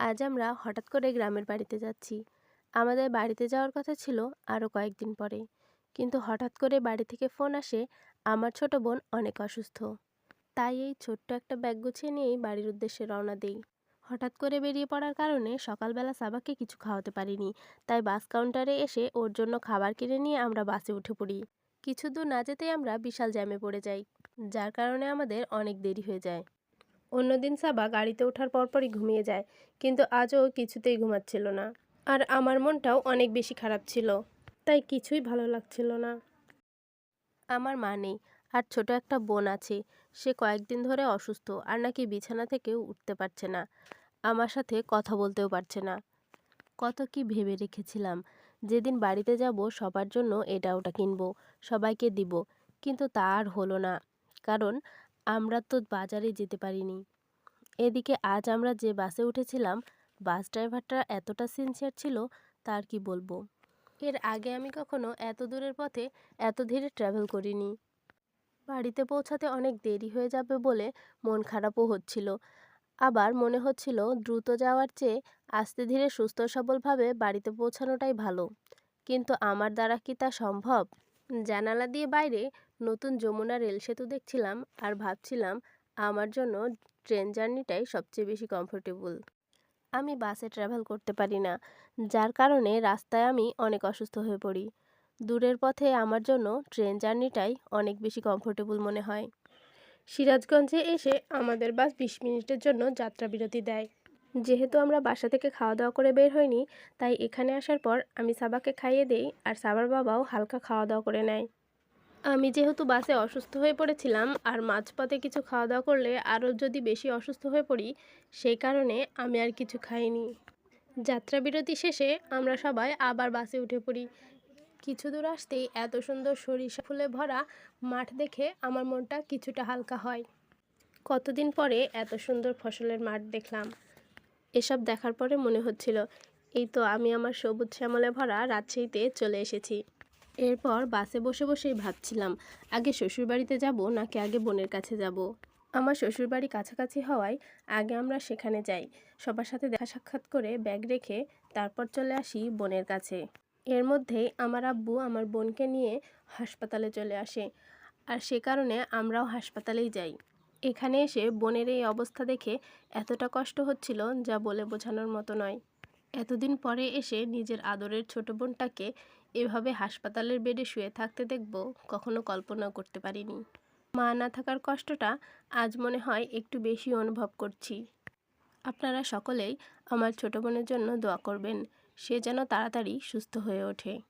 আজ আমরা হঠাৎ করে গ্রামের বাড়িতে যাচ্ছি। আমাদের বাড়িতে যাওয়ার কথা ছিল আরও কয়েকদিন পরে। কিন্তু হঠাৎ করে বাড়ি থেকে ফোন আসে আমার ছোট বোন অনেক অসুস্থ। তাই এই ছোট্ট একটা ব্যাগ গুছিয়ে নিয়েই বাড়ির উদ্দেশ্যে রওনা দেই। হঠাৎ করে বেরিয়ে পড়ার কারণে সকালবেলা সাবাকে কিছু খাওয়াতে পারিনি। তাই বাস কাউন্টারে এসে ওর জন্য খাবার কিনে নিয়ে আমরা বাসে উঠে পড়ি। কিছু দূর না যেতেই আমরা বিশাল জ্যামে পড়ে যাই, যার কারণে আমাদের অনেক দেরি হয়ে যায়। অন্যদিন সাবা গাড়িতে ওঠার পরপরই ঘুমিয়ে যায়, কিন্তু আজও কিছুতেই ঘুমাচ্ছিল না। আর আমার মনটাও অনেক বেশি খারাপ ছিল, তাই কিছুই ভালো লাগছিল না। আমার মা নেই, আর ছোট একটা বোন আছে, সে কয়েকদিন ধরে অসুস্থ আর নাকি বিছানা থেকেও উঠতে পারছে না, আমার সাথে কথা বলতেও পারছে না। কত কি ভেবে রেখেছিলাম, যেদিন বাড়িতে যাব সবার জন্য এটা ওটা কিনবো, সবাইকে দিব, কিন্তু তা আর হলো না, কারণ আমরা তো বাজারে যেতে পারিনি। এদিকে আজ আমরা যে বাসে উঠেছিলাম, বাস ড্রাইভারটা এতটা সিনসিয়ার ছিল, তার কি বলব? এর আগে আমি কখনো এত দূরের পথে এত ধীরে ট্রাভেল করিনি। বাড়িতে পৌঁছাতে অনেক দেরি হয়ে যাবে বলে মন খারাপও হচ্ছিল। আবার মনে হচ্ছিল দ্রুত যাওয়ার চেয়ে আস্তে ধীরে সুস্থ সবলভাবে বাড়িতে পৌঁছানোটাই ভালো। কিন্তু আমার দ্বারা কি তা সম্ভব? জানালা দিয়ে বাইরে নতুন যমুনা রেল সেতু দেখছিলাম আর ভাবছিলাম আমার জন্য ট্রেন জার্নিটাই সবচেয়ে বেশি কমফোর্টেবল আমি বাসে ট্রাভেল করতে পারি না, যার কারণে রাস্তায় আমি অনেক অসুস্থ হয়ে পড়ি। দূরের পথে আমার জন্য ট্রেন জার্নিটাই অনেক বেশি কমফোর্টেবল মনে হয়। সিরাজগঞ্জে এসে আমাদের বাস বিশ মিনিটের জন্য যাত্রা বিরতি দেয়। যেহেতু আমরা বাসা থেকে খাওয়া দাওয়া করে বের হইনি তাই এখানে আসার পর আমি সাবাকে খাইয়ে দেই আর সাবার বাবাও হালকা খাওয়া দাওয়া করে নেয়। আমি যেহেতু বাসে অসুস্থ হয়ে পড়েছিলাম আর মাঝপথে কিছু খাওয়া দাওয়া করলে আরও যদি বেশি অসুস্থ হয়ে পড়ি, সেই কারণে আমি আর কিছু খাইনি। যাত্রা বিরতি শেষে আমরা সবাই আবার বাসে উঠে পড়ি। কিছু দূর আসতেই এত সুন্দর সরিষা ফুলে ভরা মাঠ দেখে আমার মনটা কিছুটা হালকা হয়। কতদিন পরে এত সুন্দর ফসলের মাঠ দেখলাম। এসব দেখার পরে মনে হচ্ছিল, এই তো আমি আমার সবুজ শ্যামলে ভরা রাজশাহীতে চলে এসেছি। এরপর বাসে বসে বসেই ভাবছিলাম, আগে শ্বশুরবাড়িতে যাব নাকি আগে বোনের কাছে যাব? আমার শ্বশুরবাড়ি কাছাকাছি হওয়ায় আগে আমরা সেখানে যাই। সবার সাথে দেখা সাক্ষাৎ করে ব্যাগ রেখে তারপর চলে আসি বোনের কাছে। এর মধ্যেই আমার আব্বু আমার বোনকে নিয়ে হাসপাতালে চলে আসে। আর সে কারণে আমরাও হাসপাতালেই যাই। এখানে এসে বোনের এই অবস্থা দেখে এতটা কষ্ট হচ্ছিল যা বলে বোঝানোর মতো নয়। এতদিন পরে এসে নিজের আদরের ছোট বোনটাকে এভাবে হাসপাতালের বেডে শুয়ে থাকতে দেখব, কখনো কল্পনা করতে পারিনি। মা না থাকার কষ্টটা আজ মনে হয় একটু বেশি অনুভব করছি। আপনারা সকলেই আমার ছোট বোনের জন্য দোয়া করবেন, সে যেন তাড়াতাড়ি সুস্থ হয়ে ওঠে।